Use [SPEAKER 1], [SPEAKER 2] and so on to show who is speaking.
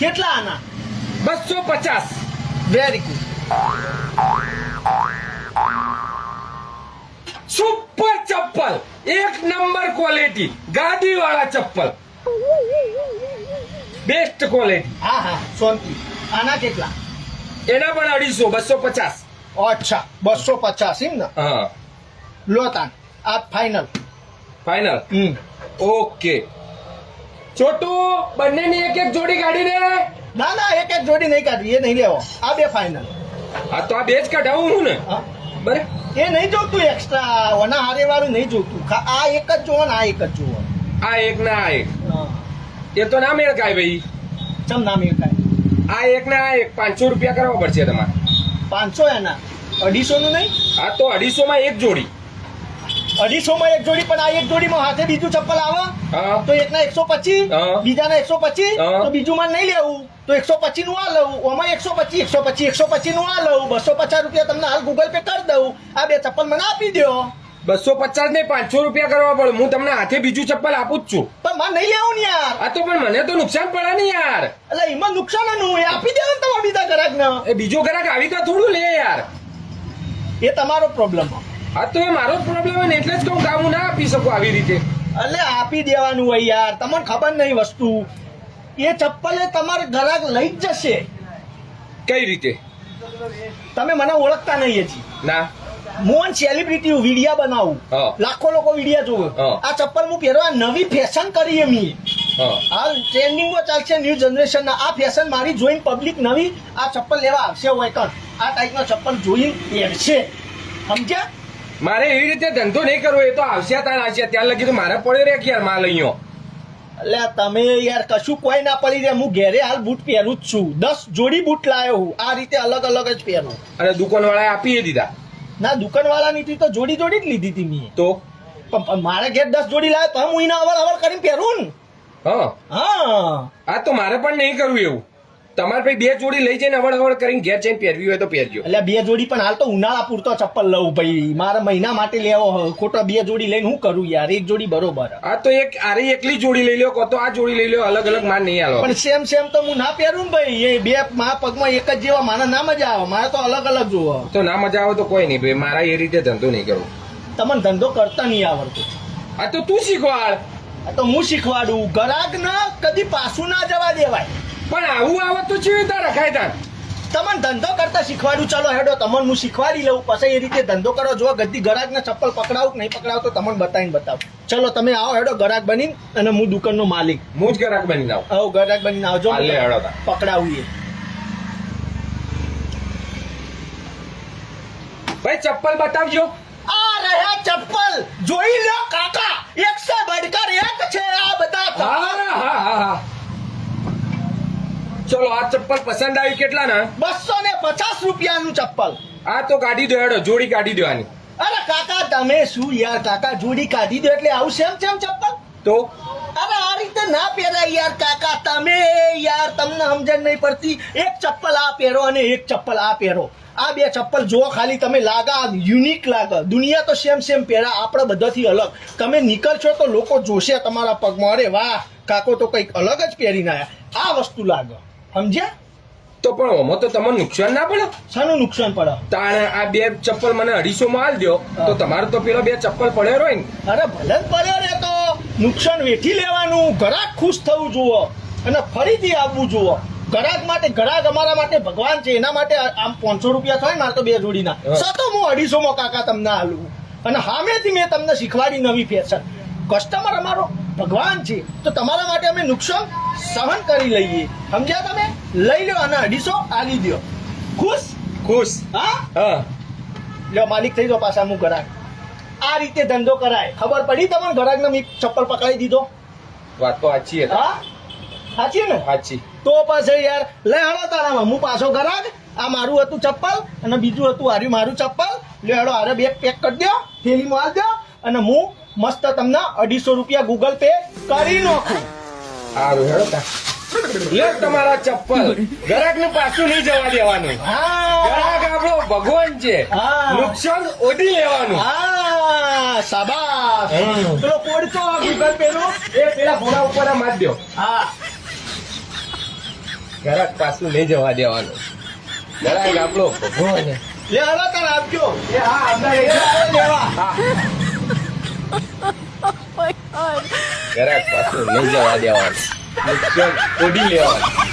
[SPEAKER 1] કેટલા આના?
[SPEAKER 2] બસો પચાસ.
[SPEAKER 1] વેરી ગુડ
[SPEAKER 2] સુપર ચપ્પલ. એક નંબર ક્વોલિટી ગાડી વાળા ચપ્પલ. બેસ્ટ ક્વોલિટી
[SPEAKER 1] હા હા શાંતિ આના કેટલા?
[SPEAKER 2] એના પણ અઢીસો બસો પચાસ.
[SPEAKER 1] અચ્છા બસો પચાસ એમ ને?
[SPEAKER 2] હા.
[SPEAKER 1] લો તાન આ ફાઇનલ
[SPEAKER 2] ફાઇનલ
[SPEAKER 1] હમ.
[SPEAKER 2] ઓકે છોટુ બંનેની એક એક જોડી કાઢીને
[SPEAKER 1] ના ના એક એક જોડી નહીં કાઢવી એ નહીં લેવો. આ બે ફાઈનલ
[SPEAKER 2] આ તો આ બે જ કાઢાવું હું ને?
[SPEAKER 1] હા.
[SPEAKER 2] બરે
[SPEAKER 1] એ નહીં જોતું એક્સ્ટ્રા ઓના હારે વાળું નહીં જોતું. આ એક જ જોવો ને આ એક જ જોવો
[SPEAKER 2] આ એક ના આ એક.
[SPEAKER 1] હા.
[SPEAKER 2] એ તો ના મેળ કાય ભાઈ.
[SPEAKER 1] ચમ ના મેળ કાય
[SPEAKER 2] આ એક ના આ એક પાંચસો રૂપિયા કરવા પડશે તમારે.
[SPEAKER 1] પાંચસો એના? અઢીસો નું નહીં?
[SPEAKER 2] આ તો અઢીસો માં એક જોડી.
[SPEAKER 1] અઢીસો માં એક જોડી પણ આ એક જોડીમાં હાથે બીજું ચપ્પલ આવે?
[SPEAKER 2] તો
[SPEAKER 1] તો એકના એકસો પચીસ. બીજાના એકસો પચીસ તો બીજું માં નહીં લેવું. તો એકસો પચીસનું આ લઉં. ઓમાં એકસો પચીસ એકસો પચીસ એકસો પચીસનું આ લઉં. બસો પચાસ રૂપિયા તમને હાલ ગૂગલ પે કરી દઉં. આ બે ચપ્પલ મને આપી દો
[SPEAKER 2] બસો પચાસ ને પાંચસો રૂપિયા કરવા પડે. હું તમને હાથે બીજું ચપ્પલ આપું જ છું.
[SPEAKER 1] પણ મારે નહીં લેવું ને યાર.
[SPEAKER 2] આ તો પણ મને તો નુકસાન પડે ને યાર.
[SPEAKER 1] એટલે એમાં નુકસાનનું એ આપી દેવાનું તમારા બીજા ગ્રાહક
[SPEAKER 2] એ બીજો ગ્રાહક આવી તો થોડું લે યાર.
[SPEAKER 1] એ તમારો પ્રોબ્લેમ
[SPEAKER 2] આ તો એ મારો પ્રોબ્લેમ હોય ને એટલે જ કહું કામ ના આપી શકું આવી રીતે.
[SPEAKER 1] એટલે આપી દેવાનું હોય યાર તમને ખબર નહીં વસ્તુ. એ ચપ્પલ તમારે ગ્રાહક લઈ જ જશે.
[SPEAKER 2] કઈ રીતે?
[SPEAKER 1] તમે મને ઓળખતા નહીં હજી
[SPEAKER 2] ના.
[SPEAKER 1] મોહન સેલિબ્રિટી વિડિયા બનાવું. લાખો લોકો વિડિયા જોવે. આ ચપ્પલ હું પહેરવા નવી ફેશન કરી એમ
[SPEAKER 2] હા.
[SPEAKER 1] હાલ ટ્રેન્ડિંગમાં ચાલશે ન્યૂ જનરેશનના આ ફેશન મારી જોઈને પબ્લિક નવી આ ચપ્પલ લેવા આવશે હોય કણ આ ટાઈપનો ચપ્પલ જોઈન પહેરશે. સમજ્યા?
[SPEAKER 2] મારે એવી રીતે ધંધો નહીં કરવો એ તો આવશે ત્યાં આવશે ત્યાં લગી તો મારે પડ્યો રે યાર માલ અહીંયો
[SPEAKER 1] એટલે તમે યાર કશું કોઈ ના પડી જાય. હું ઘેરે હાલ બૂટ પહેરું જ છું. દસ જોડી બૂટ લાવ્યો હું. આ રીતે અલગ અલગ જ પહેરું.
[SPEAKER 2] અને દુકાન વાળા આપી દીધા.
[SPEAKER 1] ના દુકાનવાળાની થી તો જોડી જોડી જ લીધી હતી મેં.
[SPEAKER 2] તો?
[SPEAKER 1] પણ મારે ઘેર દસ જોડી લાવ્યો તો હું એના અવર અવર કરીને પહેરું ને.
[SPEAKER 2] હા.
[SPEAKER 1] હા.
[SPEAKER 2] આ તો મારે પણ નહીં કરવું એવું. તમારે ભાઈ બે જોડી લઈ જઈને અવડ અવડ કરીને ઘેર જઈને પહેરવી હોય તો પહેરજો.
[SPEAKER 1] એટલે બે જોડી પણ હાલ તો ઉનાળા પૂરતો ચપ્પલ લઉં ભાઈ. મારા મહિના માટે લેવો ખોટો બે જોડી લઈને હું કરું યાર? એક જોડી બરોબર.
[SPEAKER 2] આ તો એક આરે એકલી જોડી લઈ લ્યો કો તો આ જોડી લઈ લ્યો અલગ અલગ માન નહીં આલો.
[SPEAKER 1] પણ સેમ સેમ તો હું ના પહેરું ને ભાઈ. એ બે મા પગમાં એક જ જેવા મારા ના મજા આવે. મારે તો અલગ અલગ જોવો.
[SPEAKER 2] તો ના મજા આવે તો કોઈ નહીં ભાઈ. મારા એ રીતે ધંધો નહીં કરવો
[SPEAKER 1] તમને ધંધો કરતા નહીં આવડતું.
[SPEAKER 2] આ તો તું શીખવાડ.
[SPEAKER 1] આ તો હું શીખવાડું. ગરાગ ના કદી પાછું ના જવા દેવાય.
[SPEAKER 2] પણ આવું આવત તો ચેવી રીતે રખાય તાર?
[SPEAKER 1] તમને ધંધો કરતા શીખવાડું ચાલો હેડો તમને હું શીખવાડી લઉં. પછી એ રીતે ધંધો કરો જો ગદ્દી ગરાગ ને ચપ્પલ પકડાવું કે નહીં પકડાવ તો તમને બતાવીને બતાવ. ચલો તમે આવો હેડો ગરાગ બની અને હું દુકાનનો માલિક.
[SPEAKER 2] હું જ ગ્રાહક બની આવું.
[SPEAKER 1] આવો ગરાગ બની આવજો. પકડાવીએ
[SPEAKER 2] ભાઈ ચપ્પલ બતાવજો.
[SPEAKER 1] આ રહ્યા ચપ્પલ જોઈ લો કાકા એક સે બડકર એક છે આ બધા
[SPEAKER 2] હા હા હા હા ચલો આ ચપ્પલ પસંદ આવી કેટલા ના
[SPEAKER 1] બસો ને પચાસ રૂપિયાનું ચપ્પલ.
[SPEAKER 2] આ તો કાઢી દો હેડો જોડી કાઢી દેવાની
[SPEAKER 1] અરે કાકા તમે શું યાર? કાકા જોડી કાઢી દો એટલે આવું સેમ સેમ ચપ્પલ?
[SPEAKER 2] તો?
[SPEAKER 1] અરે આ રીતે ના પહેરાય યાર કાકા તમે યાર તમને સમજણ નહીં પડતી. એક ચપ્પલ આ પહેરો અને એક ચપ્પલ આ પહેરો. આ બે ચપ્પલ જો ખાલી તમે લાગા યુનિક લાગે. દુનિયા તો સેમ સેમ પહેરા આપણે બધાથી અલગ. તમે નીકળશો તો લોકો જોશે તમારા પગમાં. અરે વાહ કાકો તો કંઈક અલગ જ પહેરીને આયા. આ વસ્તુ લાગે. સમજ્યા?
[SPEAKER 2] તો પણ ઓમાં તો તમને નુકસાન ના પડે?
[SPEAKER 1] શાનું નુકસાન પડે?
[SPEAKER 2] તાણે આ બે ચપ્પલ મને અઢીસો માં આલ દો તો તમારે તો પેલો બે ચપ્પલ પડ્યો હોય ને.
[SPEAKER 1] અરે ભલે પડ્યો રે તો. નુકસાન વેઠી લેવાનું. ઘરાક ખુશ થવું જુઓ. અને ફરીથી આવવું જુઓ. ઘરાક માટે ઘરાક અમારા માટે ભગવાન છે. એના માટે આમ પાંચસો રૂપિયા થાય મારે તો બે જોડીના. સતો હું અઢીસો માં કાકા તમને આલું. અને સામેથી મેં તમને શીખવાડી નવી ફેશન કસ્ટમર અમારો ભગવાન છે તો તમારા માટે અમે નુકસાન સહન કરી લઈએ. સમજ્યા તમે? લઈ લો અને અઢીસો આલી દો ખુશ?
[SPEAKER 2] ખુશ.
[SPEAKER 1] હા?
[SPEAKER 2] હા.
[SPEAKER 1] લ્યો માલિક થઈ જાઓ પાછા હું ઘરાક. આ રીતે ધંધો કરાય. ખબર પડી તમને? ઘરાકને મેં ચપ્પલ પકડાઈ દીધો?
[SPEAKER 2] વાત તો સાચી
[SPEAKER 1] હા? સાચી ને?
[SPEAKER 2] સાચી.
[SPEAKER 1] તો પછી યાર લઈ હળો તારામાં. હું પાછો ઘરાક. આ મારું હતું ચપ્પલ અને બીજું હતું હાર્યું મારું ચપ્પલ. લે હળો હારે બે પેક કરી દો થેલીમાં આલ દો અને હું મસ્ત તમને અઢીસો રૂપિયા ગૂગલ પે કરી નાખું.
[SPEAKER 2] સારું હેડો લે તમારા ચપ્પલ. ગ્રાહક ને પાછું નહીં જવા દેવાનું. ગ્રાહક આપણો ભગવાન છે. નુકસાન ઓઢી લેવાનું.
[SPEAKER 1] શાબાશ. પેલો કોડ તો ગૂગલ પે નો.
[SPEAKER 2] એ પેલા ઘોડા ઉપર માર દો
[SPEAKER 1] હા.
[SPEAKER 2] ઘરાક પાછું નહીં જવા દેવાનું. ગ્રાહક આપણો ભગવાન
[SPEAKER 1] લે હલો તાર આપજો એ હા અંદર એ આવે લેવા
[SPEAKER 2] હા ઘરાક પાછું નહીં જવા દેવાનું. ઓઢી લેવાનું.